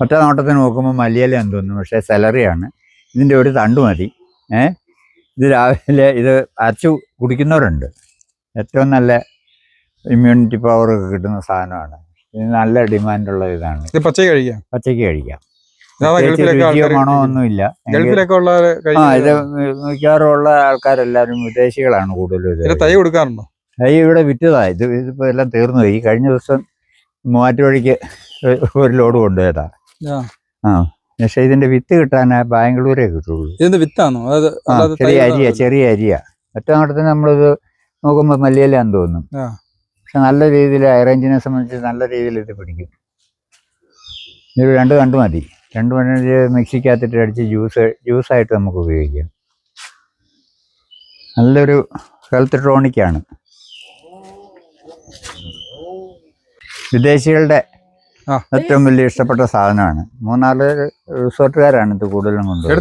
ഒറ്റ നോട്ടത്തിന് നോക്കുമ്പോൾ മല്ലിയില തോന്നുന്നു പക്ഷേ സെലറിയാണ്. ഇതിന്റെ ഒരു തണ്ട് മതി. ഏ? ഇത് രാവിലെ ഇത് അരച്ചു കുടിക്കുന്നവരുണ്ട്. ഏറ്റവും നല്ല ഇമ്മ്യൂണിറ്റി പവർ ഒക്കെ കിട്ടുന്ന സാധനമാണ്. ഇത് നല്ല ഡിമാൻഡുള്ള ഇതാണ്. ഇത് പച്ചയ്ക്ക് കഴിക്കാം? പച്ചയ്ക്ക് കഴിക്കാം. ഇതാ പ്രത്യേകിച്ച് ഗൾഫിലൊക്കെ രുചിയോ ആൾക്കാര് മണോ ഒന്നുമില്ല. എങ്കിൽ- ഗൾഫിലൊക്കെ ഉള്ള ആ ഇത് മിക്കവാറും ഉള്ള ആൾക്കാരെല്ലാവരും വിദേശികളാണ് കൂടുതലും തൈ കൊടുക്കാറുണ്ടോ? തൈ ഇവിടെ വിറ്റതാ. ഇത് ഇതിപ്പോൾ എല്ലാം തീർന്നു. പോയി കഴിഞ്ഞ ദിവസം മൂവാറ്റുവഴിക്ക് ഒരു ലോഡ് കൊണ്ടുപോയതാ. ആ. പക്ഷെ ഇതിന്റെ വിത്ത് കിട്ടാൻ ബാംഗ്ലൂരേ കിട്ടുള്ളൂ. ഇതിന്റെ വിത്താണോ? ചെറിയ അരിയ ചെറിയ അരിയ. ഒറ്റ നോട്ടത്തിന് നമ്മളിത് നോക്കുമ്പോൾ മല്ലിയിലാന്ന് തോന്നും. പക്ഷെ നല്ല രീതിയിൽ അയറേഞ്ചിനെ സംബന്ധിച്ച് നല്ല രീതിയിൽ ഇത് പിടിക്കും. ഇത് രണ്ട് കണ്ടു മതി. രണ്ട് മണി മിക്സിക്കകത്തിട്ട് അടിച്ച് ജ്യൂസ് ജ്യൂസായിട്ട് നമുക്ക് ഉപയോഗിക്കാം. നല്ലൊരു ഹെൽത്ത് ടോണിക്കാണ് വിദേശികളുടെ. ഏറ്റവും വലിയ ഇഷ്ടപ്പെട്ട സാധനമാണ്. മൂന്നാൽ റിസോർട്ടുകാരാണ് ഇത് കൂടുതലും കൊണ്ടുപോകുന്നത്